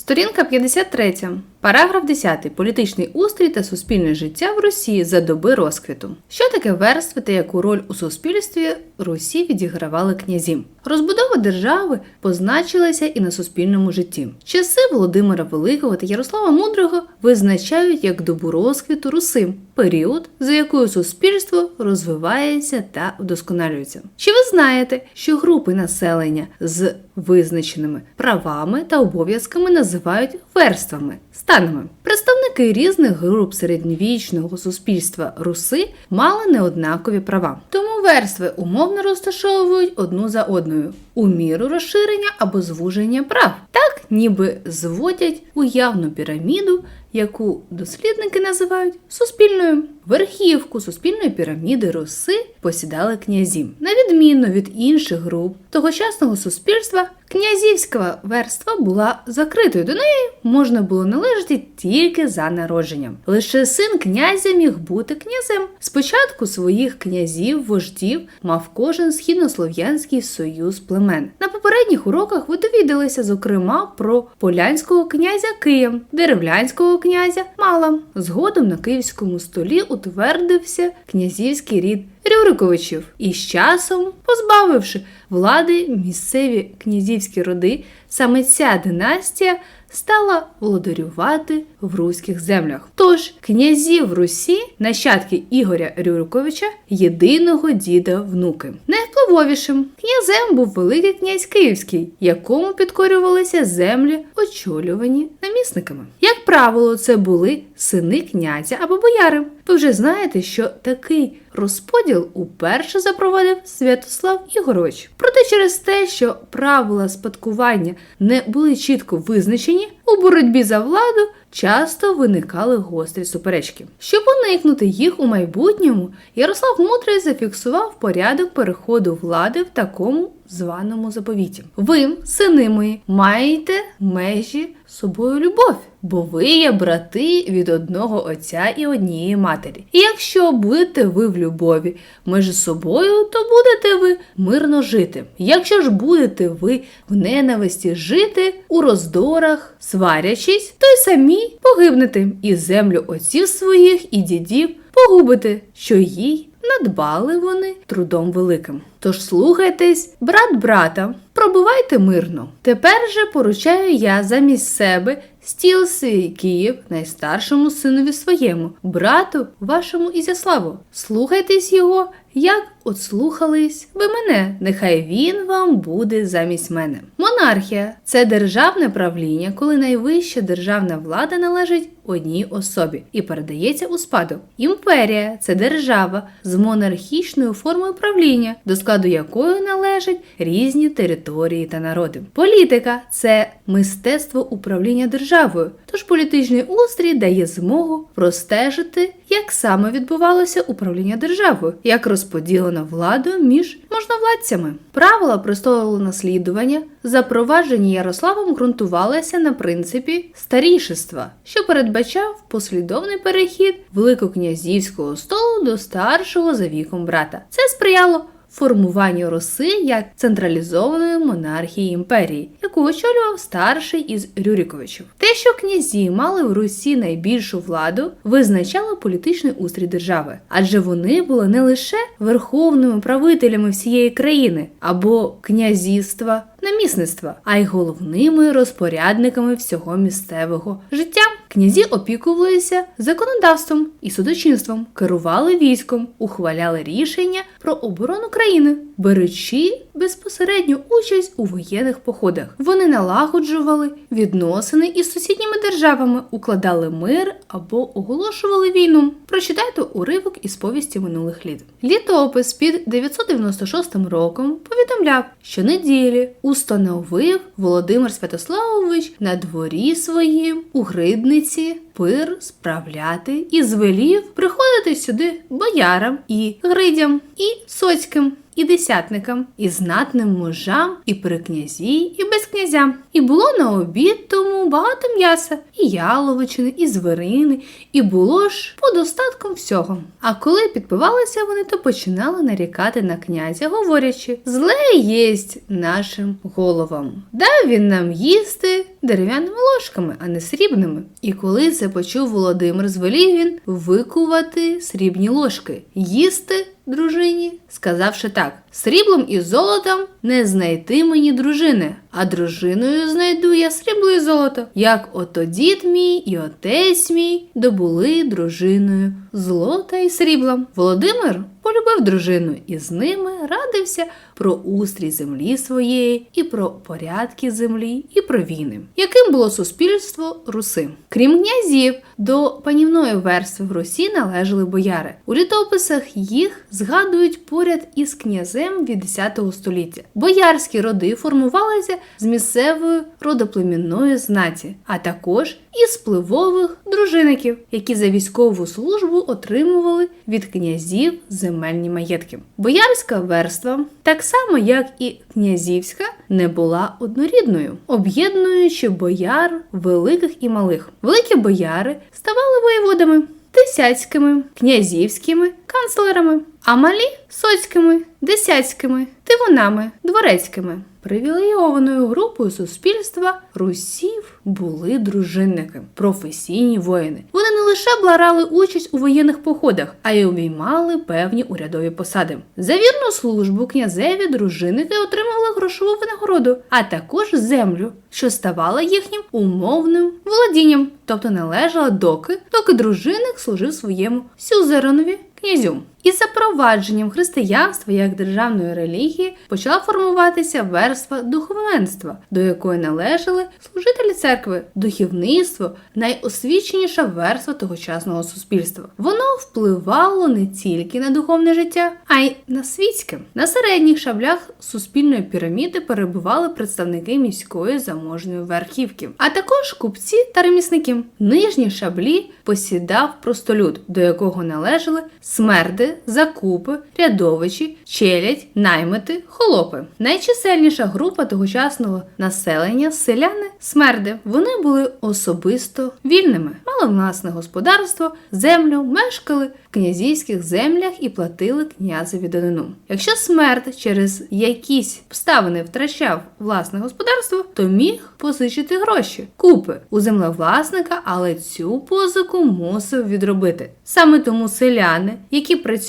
Сторінка 53. Параграф 10. Політичний устрій та суспільне життя в Росії за доби розквіту. Що таке верстви та яку роль у суспільстві Русі відігравали князі? Розбудова держави позначилася і на суспільному житті. Часи Володимира Великого та Ярослава Мудрого визначають як добу розквіту Руси, період, за якою суспільство розвивається та вдосконалюється. Чи ви знаєте, що групи населення з визначеними правами та обов'язками називають верствами, станами? Представники різних груп середньовічного суспільства Руси мали неоднакові права. Тому верстви умовно розташовують одну за одною у міру розширення або звуження прав, так ніби зводять уявну піраміду, яку дослідники називають суспільною. Верхівку суспільної піраміди Руси посідали князі. На відміну від інших груп тогочасного суспільства, князівська верства була закритою. До неї можна було належати тільки за народженням. Лише син князя міг бути князем. Спочатку своїх князів, вождів мав кожен східнослов'янський союз племен. На попередніх уроках ви довідалися, зокрема, про полянського князя Києм, деревлянського князя Мала. Згодом на київському столі утвердився князівський рід Рюриковичів і з часом, позбавивши влади місцеві князівські роди, саме ця династія стала володарювати в руських землях. Тож князів Русі, нащадки Ігоря Рюриковича, єдиного діда внуки. Найвпливовішим князем був Великий князь Київський, якому підкорювалися землі, очолювані намісниками. Як правило, це були сини князя або бояри. Ви вже знаєте, що такий розподіл уперше запровадив Святослав Ігорович. Проте через те, що правила спадкування не були чітко визначені, у боротьбі за владу часто виникали гострі суперечки. Щоб уникнути їх у майбутньому, Ярослав Мудрий зафіксував порядок переходу влади в такому званому заповіті. Ви, сини мої, маєте межі з собою любов, бо ви є брати від одного отця і однієї матері. І якщо будете ви в любові між собою, то будете ви мирно жити. Якщо ж будете ви в ненависті жити у роздорах, сварячись, то й самі погибнете, і землю отців своїх і дідів погубите, що їй надбали вони трудом великим. Тож слухайтесь, брат брата, пробувайте мирно. Тепер же поручаю я замість себе стіл свій Київ найстаршому синові своєму, брату вашому Ізяславу. Слухайтесь його, як от слухались ви мене, нехай він вам буде замість мене. Монархія це державне правління, коли найвища державна влада належить одній особі і передається у спадок. Імперія це держава з монархічною формою правління, до складу якої належать різні території та народи. Політика це мистецтво управління державою, тож політичний устрій дає змогу простежити, як саме відбувалося управління державою, як розподілено владу між можновладцями. Правила престолу наслідування, запроваджені Ярославом, ґрунтувалися на принципі старішества, що передбачав послідовний перехід великокнязівського столу до старшого за віком брата. Це сприяло формуванню Руси як централізованої монархії імперії, яку очолював старший із Рюриковичів. Те, що князі мали в Русі найбільшу владу, визначало політичний устрій держави, адже вони були не лише верховними правителями всієї країни або князівства. Намісництва, а й головними розпорядниками всього місцевого життя. Князі опікувалися законодавством і судочинством, керували військом, ухваляли рішення про оборону країни, беручи безпосередню участь у воєнних походах. Вони налагоджували відносини із сусідніми державами, укладали мир або оголошували війну. Прочитайте уривок із повісті минулих літ. Літопис під 996 роком повідомляв, що неділі установив Володимир Святославович на дворі своїм у Гридниці пир справляти і звелів приходити сюди боярам і гридям, і соцьким. І десятникам, і знатним мужам, і при князі, і без князя. І було на обід тому багато м'яса, і яловичини, і звірини, і було ж подостатком всього. А коли підпивалися вони, то починали нарікати на князя, говорячи: зле єсть нашим головам. Дав він нам їсти дерев'яними ложками, а не срібними. І коли це почув Володимир, звелів він викувати срібні ложки, їсти дружині, сказавши так: сріблом і золотом не знайти мені дружини, а дружиною знайду я срібло і золото, як ото дід мій і отець мій добули дружиною злота і срібла. Володимир полюбив дружину і з ними радився про устрій землі своєї, і про порядки землі, і про війни. Яким було суспільство руси? Крім князів, до панівної верстви в Русі належали бояри. У літописах їх згадують поряд із князем від 10 століття. Боярські роди формувалися з місцевої родоплемінної знаті, а також із впливових дружинників, які за військову службу отримували від князів земельні маєтки. Боярська верства, так само як і князівська, не була однорідною, об'єднуючи бояр великих і малих. Великі бояри ставали воєводами. Тисяцькими, князівськими, канцлерами, а малі соцькими, десяцькими, тивунами, дворецькими. Привілейованою групою суспільства русів були дружинники, професійні воїни. Вони не лише брали участь у воєнних походах, а й обіймали певні урядові посади. За вірну службу князеві дружинники отримували грошову винагороду, а також землю, що ставала їхнім умовним володінням, тобто належала доки, доки дружинник служив своєму сюзеренові князю. Із запровадженням християнства як державної релігії почала формуватися верства духовенства, до якої належали служителі церкви, духовництво найосвіченіша верства тогочасного суспільства. Воно впливало не тільки на духовне життя, а й на світське. На середніх шаблях суспільної піраміди перебували представники міської заможної верхівки, а також купці та ремісники. Нижні шаблі посідав простолюд, до якого належали смерди, закупи, рядовичі, челядь, наймити, холопи. Найчисельніша група тогочасного населення селяни смерди. Вони були особисто вільними, мали власне господарство, землю, мешкали в князівських землях і платили князеві данину. Якщо смерть через якісь обставини втрачав власне господарство, то міг позичити гроші, купи у землевласника, але цю позику мусив відробити. Саме тому селяни, які працювали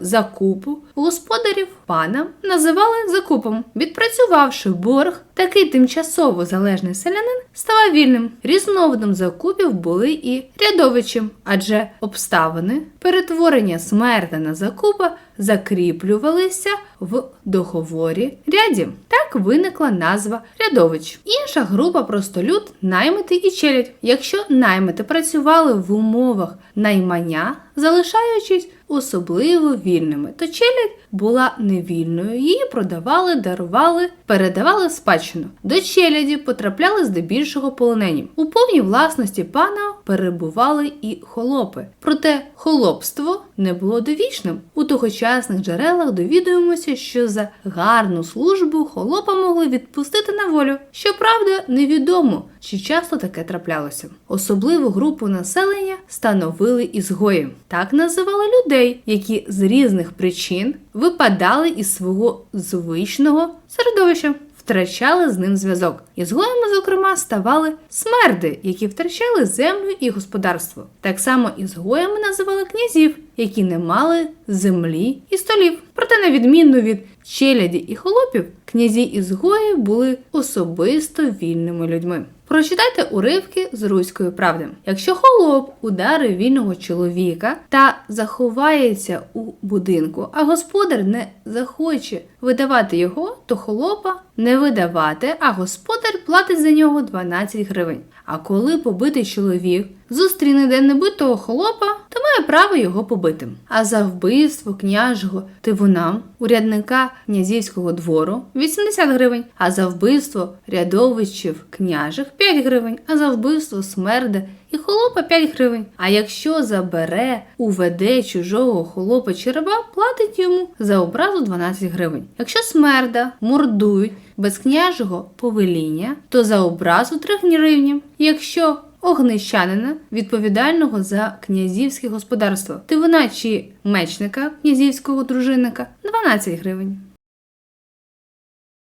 за купу, господарів пана називали закупом. Відпрацювавши борг, такий тимчасово залежний селянин ставав вільним. Різновидом закупів були і рядовичі, адже обставини перетворення смерти на закупа закріплювалися в договорі ряді. Так виникла назва рядович. Інша група простолюд наймити і челядь. Якщо наймити працювали в умовах наймання, залишаючись особливо вільними, то челядь була невільною, її продавали, дарували, передавали спадщину. До челяді потрапляли здебільшого полонені. У повній власності пана перебували і холопи. Проте холопство не було довічним. У тогочасних джерелах довідуємося, що за гарну службу холопа могли відпустити на волю. Щоправда, невідомо, чи часто таке траплялося. Особливу групу населення становили ізгої. Так називали людей, які з різних причин випадали із свого звичного середовища. Втрачали з ним зв'язок. Ізгоями, зокрема, ставали смерди, які втрачали землю і господарство. Так само ізгоями називали князів, які не мали землі і столів. Проте, на відміну від челяді і холопів, князі ізгої були особисто вільними людьми. Прочитайте уривки з руської правди. Якщо холоп ударив вільного чоловіка та заховається у будинку, а господар не захоче видавати його, то холопа не видавати, а господар платить за нього 12 гривень. А коли побитий чоловік зустріне де-небудь того холопа, то має право його побити. А за вбивство княжого тивуна, урядника князівського двору 80 гривень, а за вбивство рядовичів княжих 5 гривень, а за вбивство смерди і холопа 5 гривень. А якщо забере, уведе чужого холопа чи раба, платить йому за образу 12 гривень. Якщо смерда мордують без княжого повеління, то за образу 3 гривні. Якщо огнищанина, відповідального за князівське господарство, тивина чи мечника князівського дружинника 12 гривень.